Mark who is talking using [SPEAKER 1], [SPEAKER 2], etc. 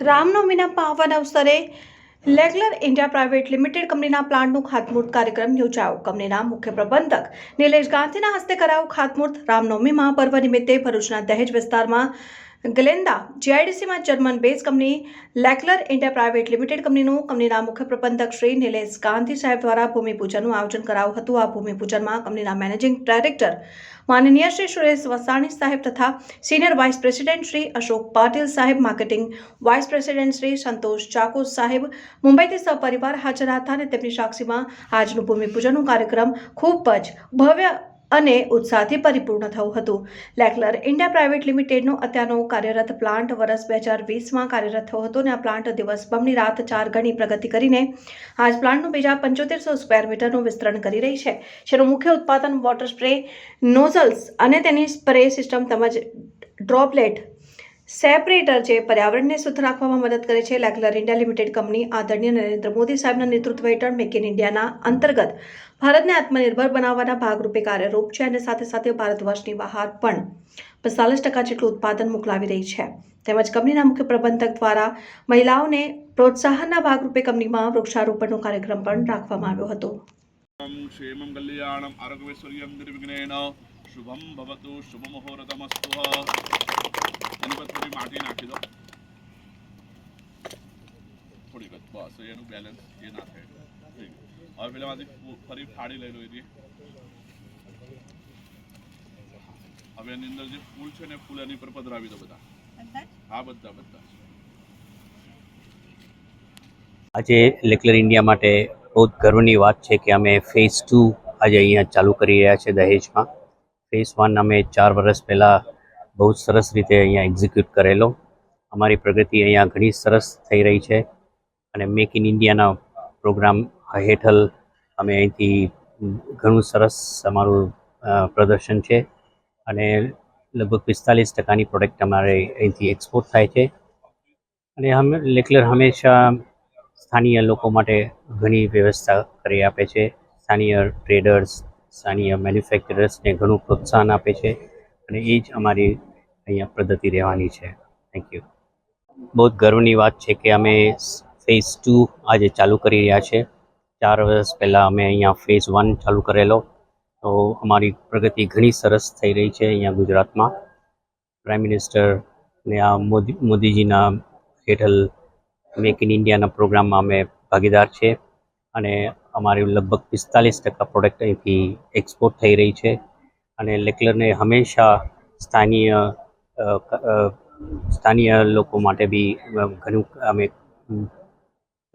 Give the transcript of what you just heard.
[SPEAKER 1] રામનવમીના પાવન અવસરે લેગલર India private limited કંપનીના પ્લાન્ટનું ખાતમુહૂર્ત કાર્યક્રમ યોજાયો. કંપનીના મુખ્ય પ્રબંધક નિલેશ ગાંધીના હસ્તે કરાયું ખાતમુહૂર્ત. રામનવમીમાં મહાપર્વ નિમિત્તે ભરૂચના દહેજ વિસ્તારમાં ગ્લેન્ડા જીઆઈડીસીમાં જર્મન બેઝ કંપની, લેકલર ઇન્ડિયા પ્રાઇવેટ લિમિટેડ કંપનીનું કંપનીના મુખ્ય પ્રબંધક શ્રી નિલેશ ગાંધી સાહેબ દ્વારા ભૂમિપૂજનનું આયોજન કરાયું હતું. આ ભૂમિપૂજનમાં કંપનીના મેનેજિંગ ડાયરેક્ટર માનનીય શ્રી સુરેશ વસાણી સાહેબ તથા senior vice president Shri Ashok Patil સાહેબ, marketing vice president Shri Santosh Chacko સાહેબ, મુંબઈથી સહપરિવાર હાજર હતા અને તેમની સાક્ષીમાં આજનું ભૂમિપૂજનનું કાર્યક્રમ ખૂબ જ ભવ્ય અને ઉત્સાહથી પરિપૂર્ણ થયું હતું. લેકલર ઇન્ડિયા પ્રાઇવેટ લિમિટેડનો અત્યારનો કાર્યરત પ્લાન્ટ વર્ષ બે હજાર વીસમાં કાર્યરત થયો હતો અને આ પ્લાન્ટ દિવસ બમણી રાત ચાર ગણી પ્રગતિ કરીને આજ પ્લાન્ટનું બીજા પંચોતેરસો સ્ક્વેર મીટરનું વિસ્તરણ કરી રહી છે. જેનું મુખ્ય ઉત્પાદન વોટર સ્પ્રે, નોઝલ્સ અને તેની સ્પ્રે સિસ્ટમ તેમજ ડ્રોપલેટ સેપરેટર જે પર્યાવરણને શુદ્ધ રાખવામાં મદદ કરે છે. લેકલર ઇન્ડિયા લિમિટેડ કંપની આદરણીય નરેન્દ્ર મોદી સાહેબના નેતૃત્વ હેઠળ મેક ઇન ઇન્ડિયાના અંતર્ગત ભારતને આત્મનિર્ભર બનાવવાના ભાગરૂપે કાર્યરૂપ છે અને સાથે સાથે ભારત વર્ષની બહાર પણ પિસ્તાલીસ ટકા જેટલું ઉત્પાદન મોકલાવી રહી છે. તેમજ કંપનીના મુખ્ય પ્રબંધક દ્વારા મહિલાઓને પ્રોત્સાહનના ભાગરૂપે કંપનીમાં વૃક્ષારોપણનો કાર્યક્રમ પણ રાખવામાં આવ્યો હતો ं.
[SPEAKER 2] શુભમ ભવતુ શુભ મુહૂર્તમસ્તુ એની પર થોડી માટી નાખી દો થોડી વખત બસ એનું બેલેન્સ એ ના થાય હવે પેલામાંથી ફરી ફાડી લઈ લો એની હવે એની અંદર જે ફૂલ છે ને ફૂલ એની પર પધરાવી દો બધા હા બધા બધા
[SPEAKER 3] આજે લેકલર ઇન્ડિયા માટે બહુ ગર્વની વાત છે કે અમે ફેઝ ટુ આજે અહીંયા ચાલુ કરી રહ્યા છે દહેજમાં. ફેઝ વન અમે ચાર વર્ષ પહેલાં બહુ સરસ રીતે અહીંયા એક્ઝિક્યુટ કરેલો. અમારી પ્રગતિ અહીંયા ઘણી સરસ થઈ રહી છે અને મેક ઇન ઇન્ડિયાના પ્રોગ્રામ હેઠળ અમે અહીંથી ઘણું સરસ અમારું પ્રદર્શન છે અને લગભગ પિસ્તાલીસ ટકાની પ્રોડક્ટ અમારે અહીંથી એક્સપોર્ટ થાય છે. અને અમે લેકલર હંમેશા સ્થાનીય લોકો માટે ઘણી વ્યવસ્થા કરી આપે છે. સ્થાનીય ટ્રેડર્સ સ્થાનીય મેન્યુફેક્ચરર્સને ઘણું પ્રોત્સાહન આપે છે અને એ જ અમારી અહીંયા પદ્ધતિ રહેવાની છે. થેન્ક યુ બહુ ગર્વની વાત છે કે અમે ફેઝ ટુ આજે ચાલુ કરી રહ્યા છે. ચાર વર્ષ પહેલાં અમે અહીંયા ફેઝ વન ચાલુ કરેલો. તો અમારી પ્રગતિ ઘણી સરસ થઈ રહી છે અહીંયા ગુજરાતમાં. પ્રાઇમ મિનિસ્ટર ને આ મોદી, મોદીજીના હેઠળ મેક ઇન ઇન્ડિયાના પ્રોગ્રામમાં અમે ભાગીદાર છે અને અમારી લગભગ પિસ્તાલીસ ટકા પ્રોડક્ટ અહીંથી એક્સપોર્ટ થઈ રહી છે. અને લેકલરને હંમેશા સ્થાનીય સ્થાનીય લોકો માટે બી ઘણું અમે